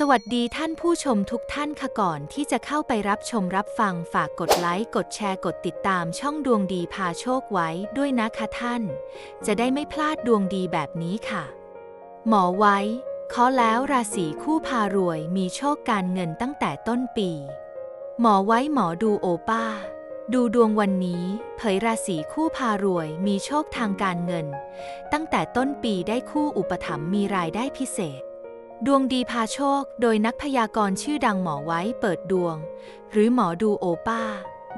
สวัสดีท่านผู้ชมทุกท่านค่ะก่อนที่จะเข้าไปรับชมรับฟังฝากกดไลค์ กดแชร์กดติดตามช่องดวงดีพาโชคไว้ด้วยนะคะท่าน จะได้ไม่พลาดดวงดีแบบนี้ค่ะ หมอไว้เคาะแล้วราศีคู่พารวยมีโชคการเงินตั้งแต่ต้นปี หมอไว้หมอดูโอป้า ดูดวงวันนี้ เผยราศีคู่พารวยมีโชคทางการเงิน ตั้งแต่ต้นปีได้คู่อุปถัมภ์มีรายได้พิเศษ ดวงดีพาโชค โดยนักพยากรณ์ชื่อดังหมอไว้เปิดดวง หรือหมอดูโอป้า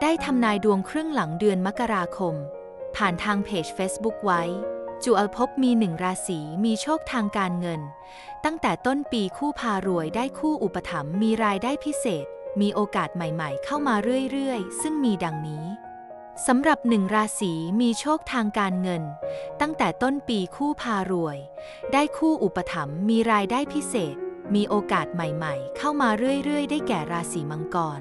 ได้ทำนายดวงครึ่งหลังเดือนมกราคม ผ่านทางเพจ Facebook ไว้ จุลภพมีหนึ่งราศีมีโชคทางการเงิน ตั้งแต่ต้นปีคู่พารวยได้คู่อุปถัมภ์มีรายได้พิเศษ มีโอกาสใหม่ๆ เข้ามาเรื่อยๆ ซึ่งมีดังนี้ สำหรับหนึ่งราศีมีโชคทางการเงิน ตั้งแต่ต้นปีคู่พารวย ได้คู่อุปถัมภ์มีรายได้พิเศษ มีโอกาสใหม่ๆ เข้ามาเรื่อยๆ ได้แก่ราศีมังกร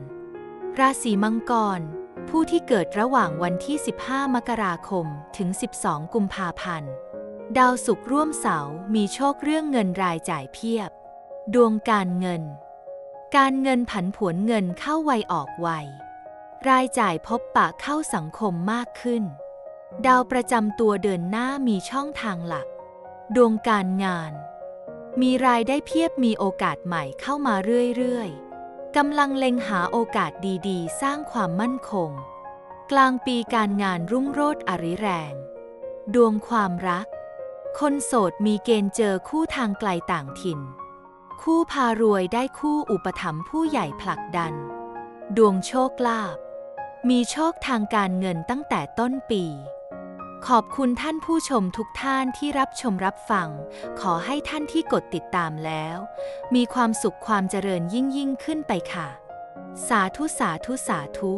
ราศีมังกร ผู้ที่เกิดระหว่างวันที่ 15 มกราคม ถึง 12 กุมภาพันธ์ ดาวศุกร์ร่วมเสาร์มีโชคเรื่องเงินรายจ่ายเพียบ ดวงการเงิน การเงินผันผวนเงินเข้าไวออกไว รายจ่ายพบปะเข้าสังคมมากขึ้น ดาวประจำตัวเดินหน้ามีช่องทางหลัก ดวงการงาน มีรายได้เพียบมีโอกาสใหม่เข้ามาเรื่อยๆกำลังเล็งหาโอกาสดีๆ สร้างความมั่นคง กลางปีการงานรุ่งโรจน์อริแรง ดวงความรัก คนโสดมีเกณฑ์เจอคู่ทางไกลต่างถิ่น คู่พารวยได้คู่อุปถัมภ์ผู้ใหญ่ผลักดัน ดวงโชคลาภ มีโชคทางการเงินตั้งแต่ต้นปี ขอบคุณท่านผู้ชมทุกท่านที่รับชมรับฟัง ขอให้ท่านที่กดติดตามแล้ว มีความสุขความเจริญยิ่งยิ่งขึ้นไปค่ะ สาธุสาธุสาธุ